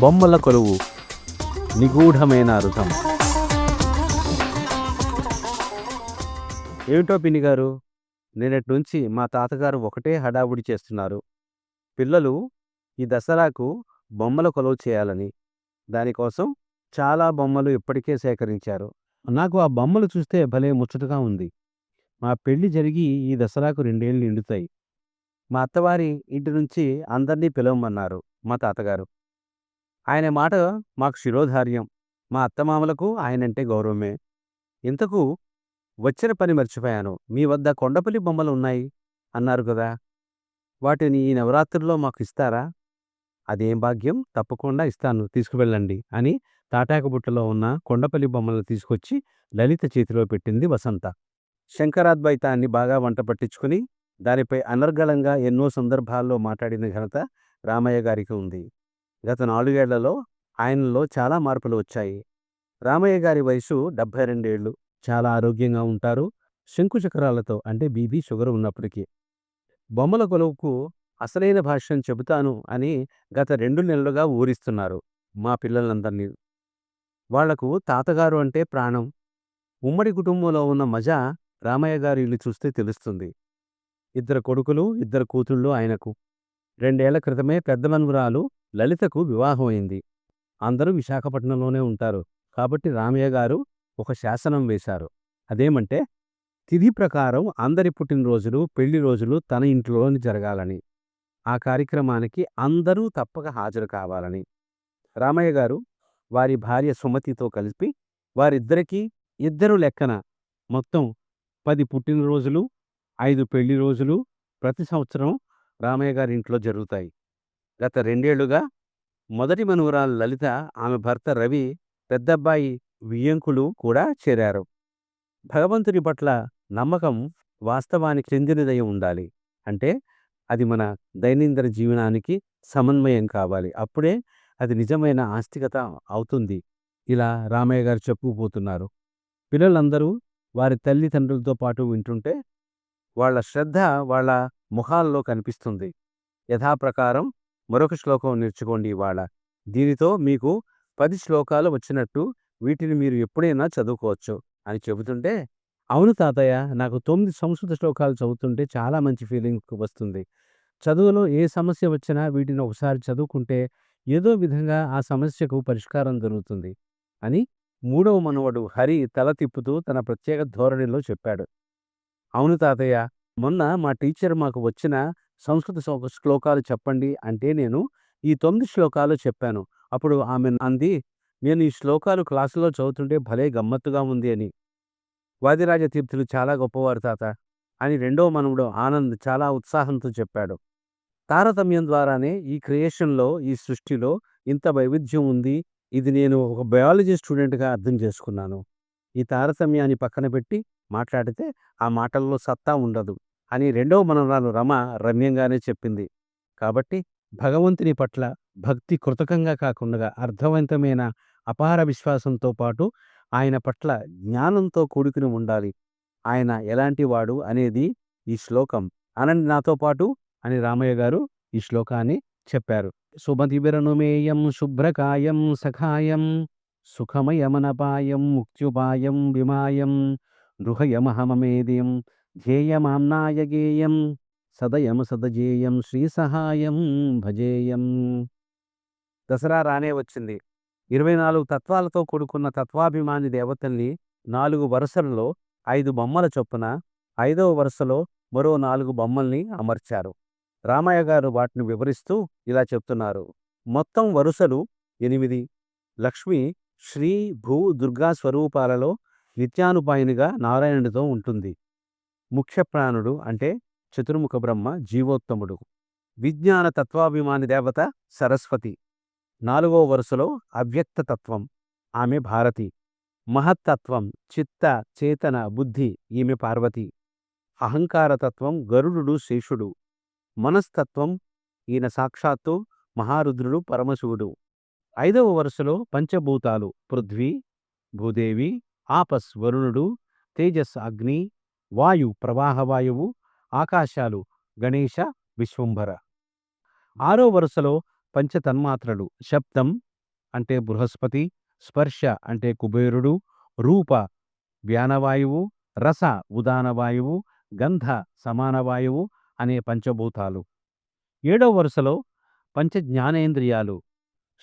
బొమ్మల కొలువు నిగూఢమైన అర్థం ఏమిటో పిన్ని గారు నిన్నటి నుంచి మా తాతగారు ఒకటే హడావుడి చేస్తున్నారు. పిల్లలు ఈ దసరాకు బొమ్మల కొలువు చేయాలని. దానికోసం చాలా బొమ్మలు ఇప్పటికే సేకరించారు. నాకు ఆ బొమ్మలు చూస్తే భలే ముచ్చటగా ఉంది. మా పెళ్ళి జరిగి ఈ దసరాకు రెండేళ్ళు నిండుతాయి. మా అత్తవారి ఇంటి నుంచి అందరినీ పిలవమన్నారు మా తాతగారు. ఆయన మాట మాకు శిరోధార్యం. మా అత్తమామలకు ఆయనంటే గౌరవమే. ఇంతకు వచ్చిన పని మర్చిపోయాను. మీ వద్ద కొండపల్లి బొమ్మలు ఉన్నాయి అన్నారు కదా. వాటిని ఈ నవరాత్రుల్లో మాకు ఇస్తారా? అదేం భాగ్యం? తప్పకుండా ఇస్తాను. తీసుకువెళ్ళండి అని తాటాకబుట్టలో ఉన్న కొండపల్లి బొమ్మలను తీసుకొచ్చి లలిత చేతిలో పెట్టింది వసంత. శంకరాద్వైతాన్ని బాగా వంట పట్టించుకుని దానిపై అనర్గళంగా ఎన్నో సందర్భాల్లో మాట్లాడిన ఘనత రామయ్య గారికి ఉంది. గత నాలుగేళ్ళలో ఆయనలో చాలా మార్పులు వచ్చాయి. రామయ్య గారి వయసు డెబ్భై రెండేళ్ళు. చాలా ఆరోగ్యంగా ఉంటారు. శంకుచక్రాలతో అంటే బీబీ షుగర్ ఉన్నప్పటికీ. బొమ్మల కొలువుకు అసలైన భాష్యం చెబుతాను అని గత రెండు నెలలుగా ఊరిస్తున్నారు మా పిల్లలందరినీ. వాళ్ళకు తాతగారు అంటే ప్రాణం. ఉమ్మడి కుటుంబంలో ఉన్న మజా రామయ్య గారి ఇల్లు చూస్తే తెలుస్తుంది. ఇద్దరు కొడుకులు ఇద్దరు కూతుళ్ళు ఆయనకు. రెండేళ్ళ క్రితమే పెద్ద లలితకు వివాహమైంది. అందరూ విశాఖపట్నంలోనే ఉంటారు. కాబట్టి రామయ్య గారు ఒక శాసనం వేశారు. అదేమంటే తిథి ప్రకారం అందరి పుట్టినరోజులు పెళ్ళి రోజులు తన ఇంట్లోని జరగాలని. ఆ కార్యక్రమానికి అందరూ తప్పక హాజరు కావాలని. రామయ్య గారు వారి భార్య సుమతితో కలిపి వారిద్దరికీ ఇద్దరు లెక్కన మొత్తం పది పుట్టినరోజులు ఐదు పెళ్ళి రోజులు ప్రతి సంవత్సరం రామయ్య గారి ఇంట్లో జరుగుతాయి. గత రెండేళ్ళుగా మొదటి మనువరాలు లలిత ఆమె భర్త రవి పెద్దబ్బాయి వియ్యంకులు కూడా చేరారు. భగవంతుని పట్ల నమ్మకం వాస్తవానికి చెందినదై ఉండాలి. అంటే అది మన దైనందిన జీవనానికి సమన్వయం కావాలి. అప్పుడే అది నిజమైన ఆస్తికత అవుతుంది. ఇలా రామయ్య గారు చెప్పుకుపోతున్నారు. పిల్లలందరూ వారి తల్లిదండ్రులతో పాటు వింటుంటే వాళ్ళ శ్రద్ధ వాళ్ళ ముఖాల్లో కనిపిస్తుంది. యథాప్రకారం మరొక శ్లోకం నేర్చుకోండి ఇవాళ. దీనితో మీకు పది శ్లోకాలు వచ్చినట్టు వీటిని మీరు ఎప్పుడైనా చదువుకోవచ్చు అని చెబుతుంటే అవును తాతయ్య నాకు తొమ్మిది సంస్కృత శ్లోకాలు చదువుతుంటే చాలా మంచి ఫీలింగ్ వస్తుంది. చదువులో ఏ సమస్య వచ్చినా వీటిని ఒకసారి చదువుకుంటే ఏదో విధంగా ఆ సమస్యకు పరిష్కారం దొరుకుతుంది అని మూడవ మనవడు హరి తల తిప్పుతూ తన ప్రత్యేక ధోరణిలో చెప్పాడు. అవును తాతయ్య మొన్న మా టీచర్ మాకు వచ్చిన సంస్కృత శ్లోకాలు చెప్పండి అంటే నేను ఈ తొమ్మిది శ్లోకాలు చెప్పాను. అప్పుడు ఆమె అంది నేను ఈ శ్లోకాలు క్లాసులో చదువుతుంటే భలే గమ్మత్తుగా ఉంది అని. వాదిరాజ తీర్థులు చాలా గొప్పవారు తాత అని రెండో మనవుడు ఆనంద్ చాలా ఉత్సాహంతో చెప్పాడు. తారతమ్యం ద్వారానే ఈ క్రియేషన్లో ఈ సృష్టిలో ఇంత వైవిధ్యం ఉంది. ఇది నేను ఒక బయాలజీ స్టూడెంట్గా అర్థం చేసుకున్నాను. ఈ తారతమ్యాన్ని పక్కన పెట్టి మాట్లాడితే ఆ మాటల్లో సత్తా ఉండదు. అని రెండవ మనవరాలు రమ రమ్యంగానే చెప్పింది. కాబట్టి భగవంతుని పట్ల భక్తి కృతకంగా కాకుండా అర్థవంతమైన అపార విశ్వాసంతో పాటు ఆయన పట్ల జ్ఞానంతో కూడుకుని ఉండాలి. ఆయన ఎలాంటి వాడు అనేది ఈ శ్లోకం. అనండి నాతో పాటు అని రామయ్య గారు ఈ శ్లోకాన్ని చెప్పారు. సుమతిబిరనుమేయం శుభ్రకాయం సఖాయం సుఖమయమనపాయం ముక్త్యుపాయం విమాయం గృహయమహమేదియం ధ్యేయమామ్నాయ గేయం సదయము సదజేయం శ్రీ సహాయం భజేయం దసరా రానే వచ్చింది. ఇరవై నాలుగు తత్వాలతో కూడుకున్న తత్వాభిమాని దేవతల్ని నాలుగు వరుసలలో ఐదు బొమ్మల చొప్పున ఐదవ వరుసలో మరో నాలుగు బొమ్మల్ని అమర్చారు. రామయ్య గారు వాటిని వివరిస్తూ ఇలా చెప్తున్నారు. మొత్తం వరుసలు ఎనిమిది. లక్ష్మి శ్రీ భూ దుర్గా స్వరూపాలలో నిత్యానుపాయనిగా నారాయణుడితో ఉంటుంది. ముఖ్య ప్రాణుడు అంటే చతుర్ముఖ బ్రహ్మ జీవోత్తముడు. విజ్ఞాన తత్వాభిమాని దేవత సరస్వతి. నాలుగో వరుసలో అవ్యక్త తత్వం. ఆమె భారతి. మహత్తత్వం చిత్త చేతన బుద్ధి ఈమె పార్వతి. అహంకారతత్వం గరుడు శేషుడు. మనస్తత్వం ఈయన సాక్షాత్తు మహారుద్రుడు పరమశివుడు. ఐదవ వరుసలో పంచభూతాలు పృథ్వీ భూదేవి ఆపస్ వరుణుడు తేజస్ అగ్ని వాయు ప్రవాహవాయువు ఆకాశాలు గణేశ విశ్వంభర. ఆరో వరుసలో పంచతన్మాత్రలు. శబ్దం అంటే బృహస్పతి స్పర్శ అంటే కుబేరుడు రూప వ్యానవాయువు రస ఉదానవాయువు గంధ సమానవాయువు అనే పంచభూతాలు. ఏడో వరుసలో పంచ జ్ఞానేంద్రియాలు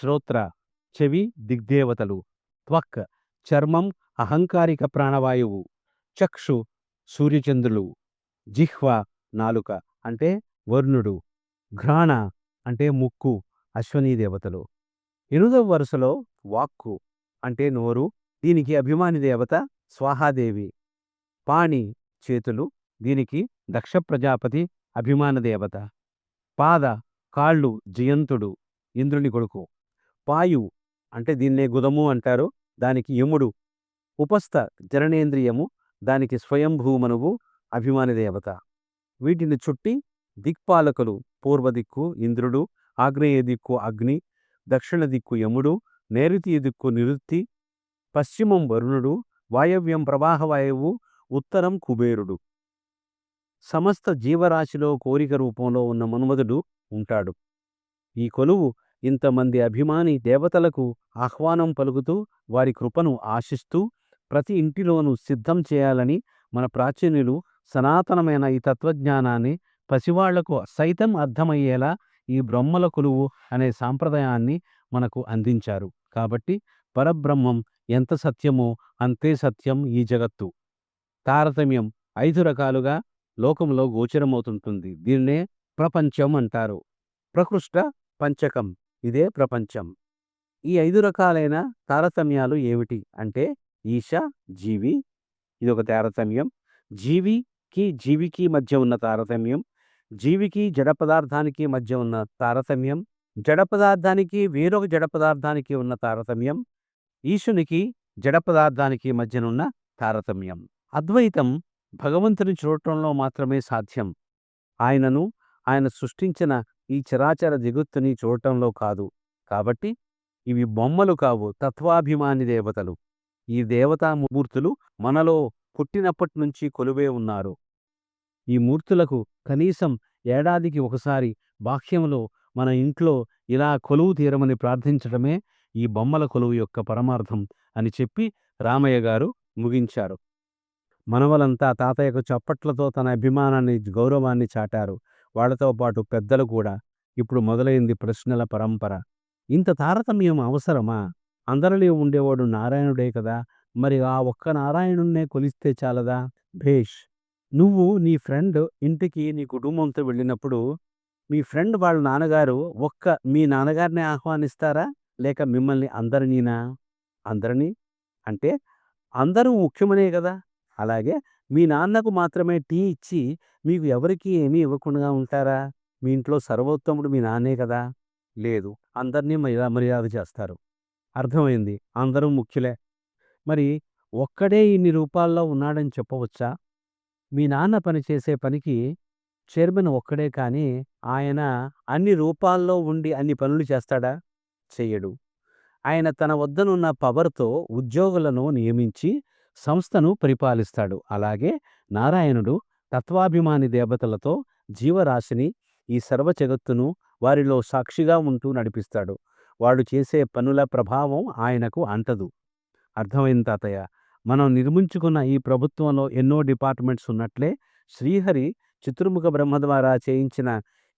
శ్రోత్ర చెవి దిగ్దేవతలు. త్వక్ చర్మం అహంకారిక ప్రాణవాయువు. చక్షు సూర్యచంద్రులు జిహ్వ నాలుక అంటే వరుణుడు ఘ్రాణ అంటే ముక్కు అశ్వనీ దేవతలు. ఎనిమిదవ వరుసలో వాక్కు అంటే నోరు దీనికి అభిమాని దేవత స్వాహాదేవి. పాణి చేతులు దీనికి దక్ష ప్రజాపతి అభిమాన దేవత. పాద కాళ్ళు జయంతుడు ఇంద్రుని కొడుకు. పాయు అంటే దీన్నే గుదము అంటారు దానికి యముడు. ఉపస్థ జననేంద్రియము దానికి స్వయంభూమనువు అభిమాని దేవత వీటిని చుట్టి దిక్పాలకులు పూర్వ దిక్కు ఇంద్రుడు ఆగ్నేయ దిక్కు అగ్ని దక్షిణ దిక్కు యముడు నైరుతి దిక్కు నిరుత్తి పశ్చిమం వరుణుడు వాయవ్యం ప్రవాహవాయువు ఉత్తరం కుబేరుడు. సమస్త జీవరాశిలో కోరిక రూపంలో ఉన్న మన్మధుడు ఉంటాడు. ఈ కొలువు ఇంతమంది అభిమాని దేవతలకు ఆహ్వానం పలుకుతూ వారి కృపను ఆశిస్తూ ప్రతి ఇంటిలోనూ సిద్ధం చేయాలని మన ప్రాచీనులు సనాతనమైన ఈ తత్వజ్ఞానాన్ని పసివాళ్ళకు సైతం అర్థమయ్యేలా ఈ బ్రహ్మల కొలువు అనే సాంప్రదాయాన్ని మనకు అందించారు. కాబట్టి పరబ్రహ్మం ఎంత సత్యమో అంతే సత్యం ఈ జగత్తు. తారతమ్యం ఐదు రకాలుగా లోకంలో గోచరమవుతుంటుంది. దీన్నే ప్రపంచం అంటారు. ప్రకృష్ట పంచకం. ఇదే ప్రపంచం. ఈ ఐదు రకాలైన తారతమ్యాలు ఏమిటి? అంటే ఈశ జీవి ఇది ఒక తారతమ్యం జీవికి జీవికి మధ్య ఉన్న తారతమ్యం. జీవికి జడ పదార్థానికి మధ్య ఉన్న తారతమ్యం. జడ పదార్థానికి వేరొక జడ పదార్థానికి ఉన్న తారతమ్యం. ఈశునికి జడ పదార్థానికి మధ్యనున్న తారతమ్యం. అద్వైతం భగవంతుని చూడటంలో మాత్రమే సాధ్యం. ఆయనను ఆయన సృష్టించిన ఈ చరాచర జగత్తుని చూడటంలో కాదు. కాబట్టి ఇవి బొమ్మలు కావు తత్వాభిమాని దేవతలు. ఈ దేవతా మూర్తులు మనలో పుట్టినప్పటి నుంచి కొలువే ఉన్నారు. ఈ మూర్తులకు కనీసం ఏడాదికి ఒకసారి బాహ్యంలో మన ఇంట్లో ఇలా కొలువు తీరమని ప్రార్థించడమే ఈ బొమ్మల కొలువు యొక్క పరమార్థం అని చెప్పి రామయ్య గారు ముగించారు. మనవలంతా తాతయ్యకు చప్పట్లతో తన అభిమానాన్ని గౌరవాన్ని చాటారు. వాళ్ళతో పాటు పెద్దలు కూడా. ఇప్పుడు మొదలైంది ప్రశ్నల పరంపర. ఇంత తారతమ్యం అవసరమా? అందరిలో ఉండేవాడు నారాయణుడే కదా! మరి ఆ ఒక్క నారాయణున్నే కొలిస్తే చాలదా? భేష్ నువ్వు నీ ఫ్రెండ్ ఇంటికి నీ కుటుంబంతో వెళ్ళినప్పుడు మీ ఫ్రెండ్ వాళ్ళ నాన్నగారు ఒక్క మీ నాన్నగారిని ఆహ్వానిస్తారా? లేక మిమ్మల్ని అందరినీనా? అందరినీ? అంటే అందరూ ముఖ్యమనే కదా! అలాగే మీ నాన్నకు మాత్రమే టీ ఇచ్చి మీకు ఎవరికీ ఏమీ ఇవ్వకుండా ఉంటారా? మీ ఇంట్లో సర్వోత్తముడు మీ నాన్నే కదా! లేదు అందరినీ మర్యా మర్యాద చేస్తారు. అర్థమైంది. అందరూ ముఖ్యులే. మరి ఒక్కడే ఇన్ని రూపాల్లో ఉన్నాడని చెప్పవచ్చా? మీ నాన్న పనిచేసే పనికి చైర్మన్ ఒక్కడే కానీ ఆయన అన్ని రూపాల్లో ఉండి అన్ని పనులు చేస్తాడా? చెయ్యడు. ఆయన తన వద్దనున్న పవర్తో ఉద్యోగులను నియమించి సంస్థను పరిపాలిస్తాడు. అలాగే నారాయణుడు తత్వాభిమాని దేవతలతో జీవరాశిని ఈ సర్వ జగత్తును వారిలో సాక్షిగా ఉంటూ నడిపిస్తాడు. వాడు చేసే పనుల ప్రభావం ఆయనకు అంటదు. అర్థమైంది తాతయ్య? మనం నిర్మించుకున్న ఈ ప్రభుత్వంలో ఎన్నో డిపార్ట్మెంట్స్ ఉన్నట్లే శ్రీహరి చిత్రముఖ బ్రహ్మ ద్వారా చేయించిన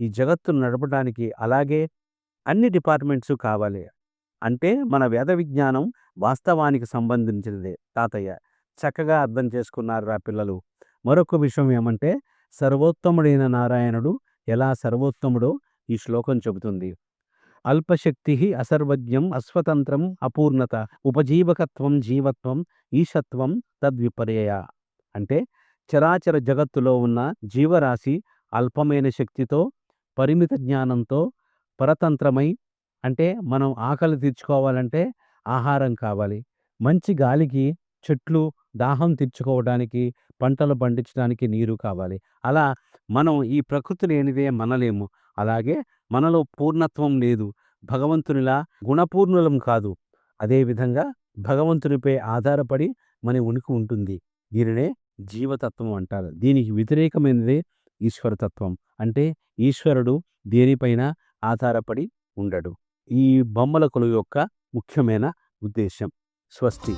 ఈ జగత్తును నడపడానికి అలాగే అన్ని డిపార్ట్మెంట్స్ కావాలి. అంటే మన వేద విజ్ఞానం వాస్తవానికి సంబంధించినదే తాతయ్య. చక్కగా అర్థం చేసుకున్నారు రా పిల్లలు. మరొక విషయం ఏమంటే సర్వోత్తముడైన నారాయణుడు ఎలా సర్వోత్తముడో ఈ శ్లోకం చెబుతుంది. అల్పశక్తి అసర్వజ్ఞం అస్వతంత్రం అపూర్ణత ఉపజీవకత్వం జీవత్వం ఈశత్వం తద్విపర్యయ. అంటే చరాచర జగత్తులో ఉన్న జీవరాశి అల్పమైన శక్తితో పరిమిత జ్ఞానంతో పరతంత్రమై అంటే మనం ఆకలి తీర్చుకోవాలంటే ఆహారం కావాలి. మంచి గాలికి చెట్లు దాహం తీర్చుకోవడానికి పంటలు పండించడానికి నీరు కావాలి. అలా మనం ఈ ప్రకృతి లేనిదే మనలేము. అలాగే మనలో పూర్ణత్వం లేదు. భగవంతునిలా గుణపూర్ణులం కాదు. అదేవిధంగా భగవంతునిపై ఆధారపడి మన ఉనికి ఉంటుంది. దీనినే జీవతత్వం అంటారు. దీనికి వ్యతిరేకమైనదే ఈశ్వరతత్వం. అంటే ఈశ్వరుడు దేనిపైన ఆధారపడి ఉండడు. ఈ బొమ్మల కొలువు యొక్క ముఖ్యమైన ఉద్దేశం స్వస్తి.